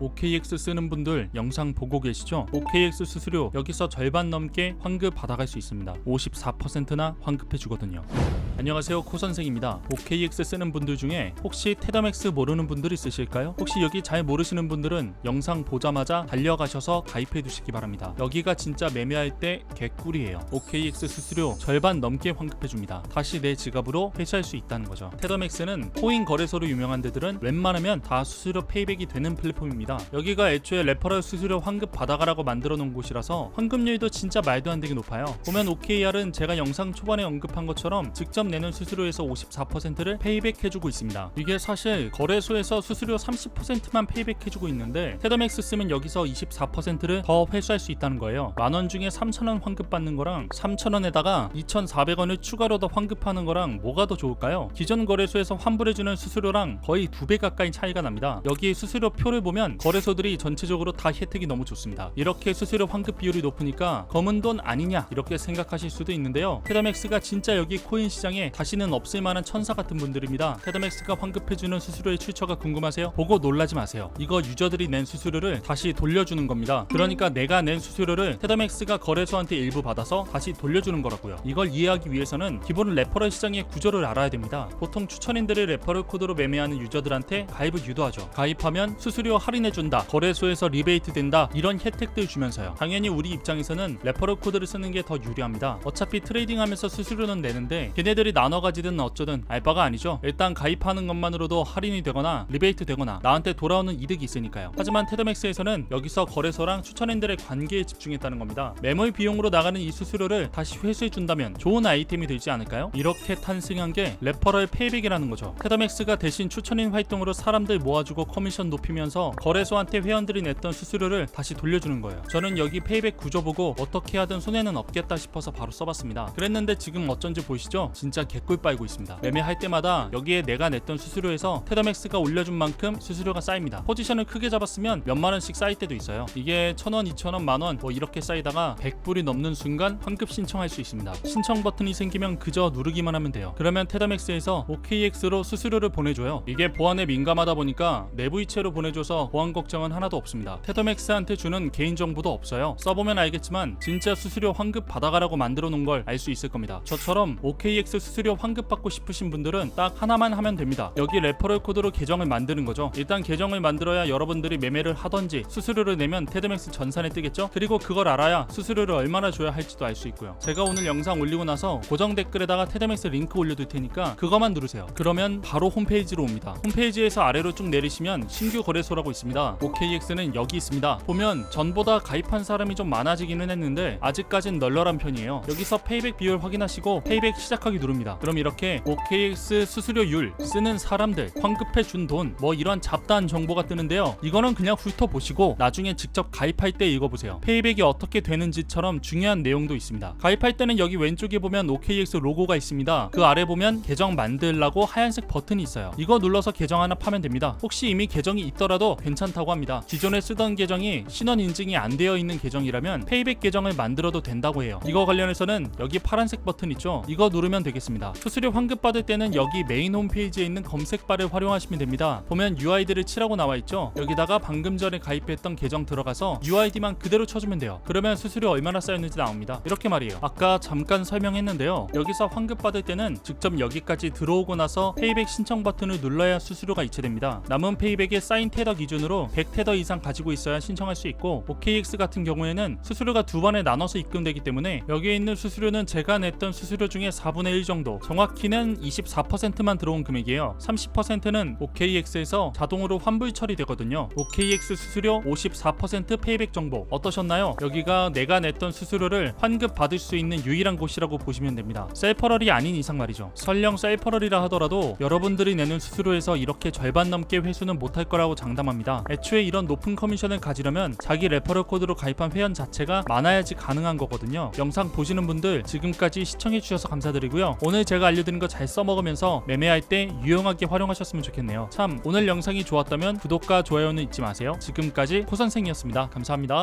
OKX 쓰는 분들 영상 보고 계시죠? OKX 수수료 여기서 절반 넘게 환급 받아갈 수 있습니다. 54%나 환급해 주거든요. 안녕하세요 코 선생입니다. OKX 쓰는 분들 중에 혹시 테더맥스 모르는 분들 있으실까요? 혹시 여기 잘 모르시는 분들은 영상 보자마자 달려가셔서 가입해 두시기 바랍니다. 여기가 진짜 매매할 때 개꿀이에요. OKX 수수료 절반 넘게 환급해 줍니다. 다시 내 지갑으로 회수할 수 있다는 거죠. 테더맥스는 코인 거래소로 유명한 데들은 웬만하면 다 수수료 페이백이 되는 플랫폼입니다. 여기가 애초에 레퍼럴 수수료 환급 받아가라고 만들어 놓은 곳이라서 환급률도 진짜 말도 안 되게 높아요. 보면 OKR은 제가 영상 초반에 언급한 것처럼 직접 내는 수수료에서 54%를 페이백 해주고 있습니다. 이게 사실 거래소에서 수수료 30%만 페이백 해주고 있는데 테더맥스 쓰면 여기서 24%를 더 회수할 수 있다는 거예요. 만원 중에 3,000원 환급 받는 거랑 3,000원에다가 2,400원을 추가로 더 환급하는 거랑 뭐가 더 좋을까요? 기존 거래소에서 환불해주는 수수료랑 거의 두 배 가까이 차이가 납니다. 여기 수수료 표를 보면 거래소들이 전체적으로 다 혜택이 너무 좋습니다. 이렇게 수수료 환급 비율이 높으니까 검은 돈 아니냐 이렇게 생각하실 수도 있는데요. 테더맥스가 진짜 여기 코인 시장에 다시는 없을 만한 천사 같은 분들입니다. 테더맥스가 환급해주는 수수료의 출처가 궁금하세요? 보고 놀라지 마세요. 이거 유저들이 낸 수수료를 다시 돌려주는 겁니다. 그러니까 내가 낸 수수료를 테더맥스가 거래소한테 일부 받아서 다시 돌려주는 거라고요. 이걸 이해하기 위해서는 기본 레퍼럴 시장의 구조를 알아야 됩니다. 보통 추천인들을 레퍼럴 코드로 매매하는 유저들한테 가입을 유도하죠. 가입하면 수수료 할인해 준다, 거래소에서 리베이트 된다 이런 혜택들 주면서요. 당연히 우리 입장에서는 레퍼럴 코드를 쓰는 게 더 유리합니다. 어차피 트레이딩하면서 수수료는 내는데 걔네들이 나눠 가지든 어쩌든 알바가 아니죠. 일단 가입하는 것만으로도 할인이 되거나 리베이트 되거나 나한테 돌아오는 이득이 있으니까요. 하지만 테더맥스에서는 여기서 거래소랑 추천인들의 관계에 집중했다는 겁니다. 매몰 비용으로 나가는 이 수수료를 다시 회수해 준다면 좋은 아이템이 되지 않을까요? 이렇게 탄생한 게 레퍼럴 페이백이라는 거죠. 테더맥스가 대신 추천인 활동으로 사람들 모아주고 커미션 높이면서 거래 소한테 회원들이 냈던 수수료를 다시 돌려주는 거예요. 저는 여기 페이백 구조 보고 어떻게 하든 손해는 없겠다 싶어서 바로 써봤습니다. 그랬는데 지금 어쩐지 보이시죠? 진짜 개꿀 빨고 있습니다. 매매할 때마다 여기에 내가 냈던 수수료에서 테더맥스가 올려준 만큼 수수료가 쌓입니다. 포지션을 크게 잡았으면 몇만 원씩 쌓일 때도 있어요. 이게 천 원, 이천 원, 만 원 뭐 이렇게 쌓이다가 100불이 넘는 순간 환급 신청할 수 있습니다. 신청 버튼이 생기면 그저 누르기만 하면 돼요. 그러면 테더맥스에서 OKX로 수수료를 보내줘요. 이게 보안에 민감하다 보니까 내부 이체로 보내줘서 보안 걱정은 하나도 없습니다. 테더맥스한테 주는 개인 정보도 없어요. 써보면 알겠지만 진짜 수수료 환급 받아가라고 만들어 놓은 걸 알 수 있을 겁니다. 저처럼 OKX 수수료 환급 받고 싶으신 분들은 딱 하나만 하면 됩니다. 여기 레퍼럴 코드로 계정을 만드는 거죠. 일단 계정을 만들어야 여러분들이 매매를 하던지 수수료를 내면 테드맥스 전산에 뜨겠죠. 그리고 그걸 알아야 수수료를 얼마나 줘야 할지도 알 수 있고요. 제가 오늘 영상 올리고 나서 고정 댓글에다가 테드맥스 링크 올려둘 테니까 그거만 누르세요. 그러면 바로 홈페이지로 옵니다. 홈페이지에서 아래로 쭉 내리시면 신규 거래소라고 있습니다. OKX는 여기 있습니다. 보면 전보다 가입한 사람이 좀 많아지기는 했는데 아직까진 널널한 편이에요. 여기서 페이백 비율 확인하시고 페이백 시작하기 누릅니다. 그럼 이렇게 OKX 수수료율 쓰는 사람들 환급해 준 돈 뭐 이런 잡다한 정보가 뜨는데요. 이거는 그냥 훑어보시고 나중에 직접 가입할 때 읽어보세요. 페이백이 어떻게 되는지처럼 중요한 내용도 있습니다. 가입할 때는 여기 왼쪽에 보면 OKX 로고가 있습니다. 그 아래 보면 계정 만들라고 하얀색 버튼이 있어요. 이거 눌러서 계정 하나 파면 됩니다. 혹시 이미 계정이 있더라도 괜찮 다고 합니다. 기존에 쓰던 계정이 신원 인증이 안 되어 있는 계정이라면 페이백 계정을 만들어도 된다고 해요. 이거 관련해서는 여기 파란색 버튼 있죠? 이거 누르면 되겠습니다. 수수료 환급 받을 때는 여기 메인 홈페이지에 있는 검색바를 활용하시면 됩니다. 보면 UID를 치라고 나와 있죠? 여기다가 방금 전에 가입했던 계정 들어가서 UID만 그대로 쳐주면 돼요. 그러면 수수료 얼마나 쌓였는지 나옵니다. 이렇게 말이에요. 아까 잠깐 설명했는데요. 여기서 환급 받을 때는 직접 여기까지 들어오고 나서 페이백 신청 버튼을 눌러야 수수료가 이체됩니다. 남은 페이백의 사인 테더 기준으로 100 테더 이상 가지고 있어야 신청할 수 있고 OKX 같은 경우에는 수수료가 두 번에 나눠서 입금되기 때문에 여기에 있는 수수료는 제가 냈던 수수료 중에 4분의 1 정도 정확히는 24%만 들어온 금액이에요. 30%는 OKX에서 자동으로 환불 처리되거든요. OKX 수수료 54% 페이백 정보 어떠셨나요? 여기가 내가 냈던 수수료를 환급 받을 수 있는 유일한 곳이라고 보시면 됩니다. 셀퍼럴이 아닌 이상 말이죠. 설령 셀퍼럴이라 하더라도 여러분들이 내는 수수료에서 이렇게 절반 넘게 회수는 못할 거라고 장담합 애초에 이런 높은 커미션을 가지려면 자기 레퍼럴 코드로 가입한 회원 자체가 많아야지 가능한 거거든요. 영상 보시는 분들 지금까지 시청해 주셔서 감사드리고요. 오늘 제가 알려드린 거 잘 써먹으면서 매매할 때 유용하게 활용하셨으면 좋겠네요. 참 오늘 영상이 좋았다면 구독과 좋아요는 잊지 마세요. 지금까지 코선생이었습니다. 감사합니다.